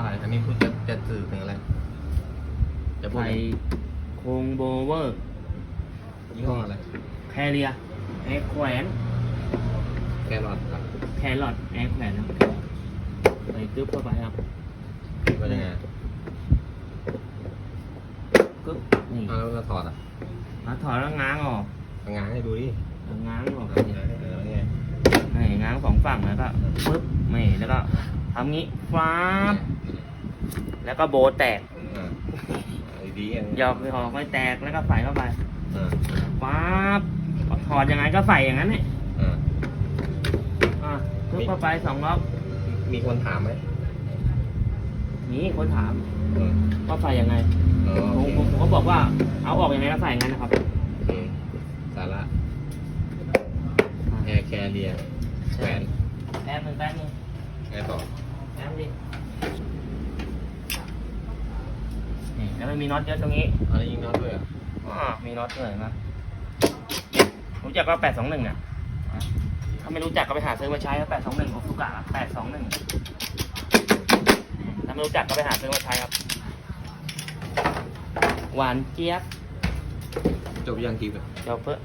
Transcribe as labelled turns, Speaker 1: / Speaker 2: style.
Speaker 1: อะไร อันนี้คุณจะจะสื่อถึงอะไร จะพูด
Speaker 2: ใส่
Speaker 1: อะไร
Speaker 2: โครงโบเวอร์
Speaker 1: ยี่ห้ออะไร
Speaker 2: แคเรียแอร์แขวน
Speaker 1: แครอทครับ
Speaker 2: แครอทแอร์แขวนนะครับใส่กึ๊บเข้าไปครับ
Speaker 1: ว่ายังไง
Speaker 2: กึ๊บนี่
Speaker 1: เอาแล้วเราถอดอะ
Speaker 2: มาถอดแล้วง้างออก
Speaker 1: เอางานให้ดูดิ
Speaker 2: เอาง้างออก
Speaker 1: เอางานให้เออแล้วไง
Speaker 2: นี่ง้างสองฝั่งแล้วก็ปึ๊บนี่แล้วก็ทำงี้ฟ้าบ แล้วก็โบว์แตก
Speaker 1: อ่าเอาดีๆอันนี้
Speaker 2: หยอกไปหอกไม่แตกแล้วก็ใส่เข้าไป
Speaker 1: อ่า
Speaker 2: ฟ้าบถอดยังไงก็ใส่อย่างนั้นเนี่ย
Speaker 1: อ่า
Speaker 2: อะกึ๊บเข้าไปสองรอบ
Speaker 1: มีคนถามไหม
Speaker 2: นี่คนถาม
Speaker 1: อืม
Speaker 2: ว่าใส่ยังไง
Speaker 1: อ๋อ
Speaker 2: ผ
Speaker 1: โอ
Speaker 2: ม
Speaker 1: เค
Speaker 2: ผมผมก็บอกว่าเอาออกยังไงก็ใส่อย่างนั้นนะครับ
Speaker 1: โอเคสาระแอร์แคเรียแขวน
Speaker 2: แป๊บนึงแป๊บนึง
Speaker 1: ไงต่อ
Speaker 2: แป๊บดินี่ แล้วมันมีน็อตเยอะตรงนี้
Speaker 1: อันนี้ยิงน็อตด้วยเหรอะ
Speaker 2: อ่ามีน็อตเลยนะรู้จักก็แปดสองหนึ่งอะถ้าไม่รู้จักก็ไปหาซื้อมาใช้แปดสองหนึ่งของสุกะแปดสองหนึ่งถ้าไม่รู้จักก็ไปหาซื้อมาใช้ครับ หวานเจี๊ยบ
Speaker 1: จบยังคลิปอะ
Speaker 2: เดี๋ยวเพิ่ม